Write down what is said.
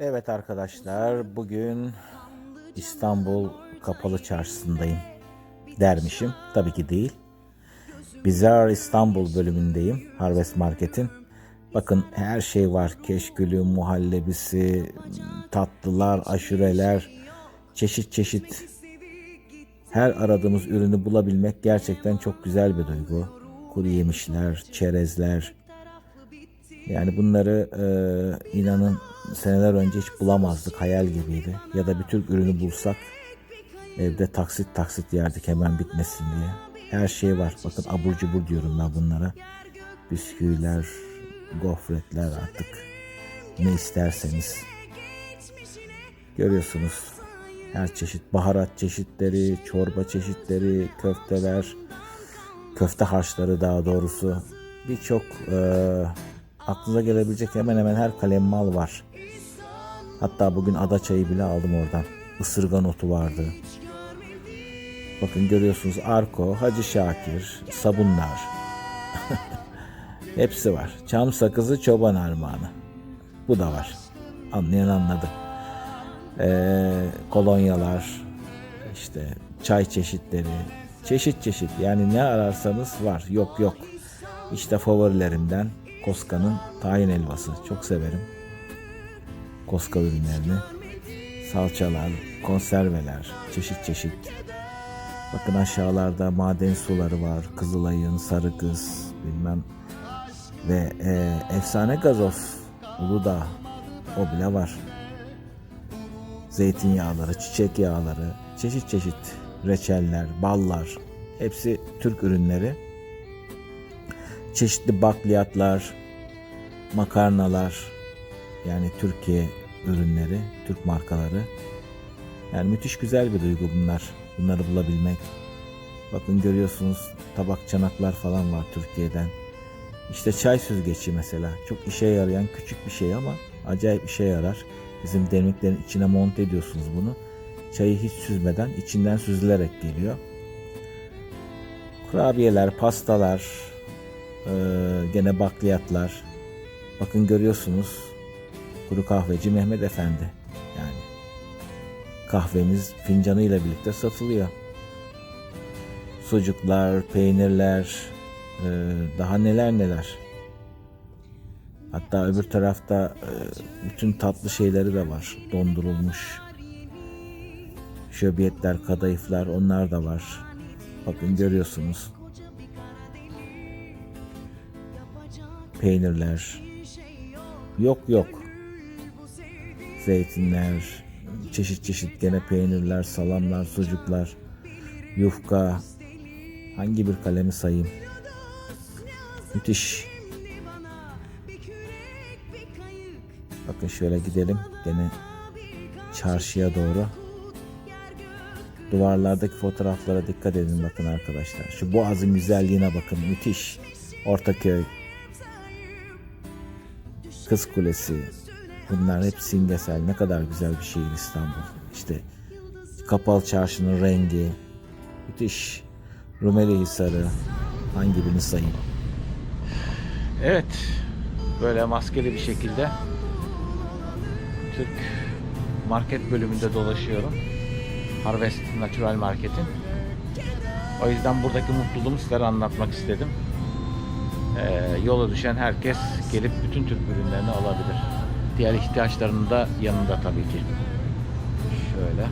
Evet arkadaşlar bugün İstanbul Kapalı Çarşısı'ndayım dermişim. Tabii ki değil. Bizar İstanbul bölümündeyim Harvest Market'in. Bakın her şey var. Keşkülü, muhallebisi, tatlılar, aşureler, çeşit çeşit. Her aradığımız ürünü bulabilmek gerçekten çok güzel bir duygu. Kuru yemişler, çerezler, yani bunları e, inanın seneler önce hiç bulamazdık. Hayal gibiydi. Ya da bir Türk ürünü bulsak evde taksit taksit yerdik hemen bitmesin diye. Her şey var. Bakın abur cubur diyorum ben bunlara. Bisküviler, gofretler artık ne isterseniz. Görüyorsunuz her çeşit baharat çeşitleri, çorba çeşitleri, köfteler, köfte harçları daha doğrusu birçok e, aklınıza gelebilecek hemen hemen her kalem mal var. Hatta bugün ada çayı bile aldım oradan. Isırgan otu vardı. Bakın görüyorsunuz Arko, Hacı Şakir, sabunlar. Hepsi var. Çam sakızı çoban armağanı. Bu da var. Anlayan anladı. Ee, kolonyalar, işte çay çeşitleri, çeşit çeşit. Yani ne ararsanız var. Yok yok. İşte favorilerimden Koska'nın tahin helvası. Çok severim. Koska ürünlerini. Salçalar, konserveler, çeşit çeşit. Bakın aşağılarda maden suları var. Kızılay'ın, Sarı Kız, bilmem. Ve e, efsane gazoz. Uludağ. O bile var. Zeytinyağları, çiçek yağları, çeşit çeşit reçeller, ballar. Hepsi Türk ürünleri çeşitli bakliyatlar, makarnalar yani Türkiye ürünleri, Türk markaları. Yani müthiş güzel bir duygu bunlar. Bunları bulabilmek. Bakın görüyorsunuz tabak çanaklar falan var Türkiye'den. İşte çay süzgeci mesela. Çok işe yarayan küçük bir şey ama acayip işe yarar. Bizim demliklerin içine monte ediyorsunuz bunu. Çayı hiç süzmeden içinden süzülerek geliyor. Kurabiyeler, pastalar, ee, gene bakliyatlar. Bakın görüyorsunuz kuru kahveci Mehmet Efendi. Yani kahvemiz fincanıyla birlikte satılıyor. Sucuklar, peynirler, e, daha neler neler. Hatta öbür tarafta e, bütün tatlı şeyleri de var. Dondurulmuş şöbiyetler, kadayıflar onlar da var. Bakın görüyorsunuz. Peynirler. Yok yok. Zeytinler, çeşit çeşit gene peynirler, salamlar, sucuklar, yufka. Hangi bir kalemi sayayım? Müthiş. Bakın şöyle gidelim gene çarşıya doğru. Duvarlardaki fotoğraflara dikkat edin bakın arkadaşlar. Şu boğazın güzelliğine bakın müthiş. Ortaköy, Kız Kulesi. Bunlar hep simgesel. Ne kadar güzel bir şehir İstanbul. İşte Kapalı Çarşı'nın rengi. Müthiş. Rumeli Hisarı. Hangi birini sayayım? Evet. Böyle maskeli bir şekilde Türk market bölümünde dolaşıyorum. Harvest Natural Market'in. O yüzden buradaki mutluluğumu sizlere anlatmak istedim. Yola düşen herkes gelip bütün Türk ürünlerini alabilir. Diğer ihtiyaçlarını da yanında tabii ki. Şöyle.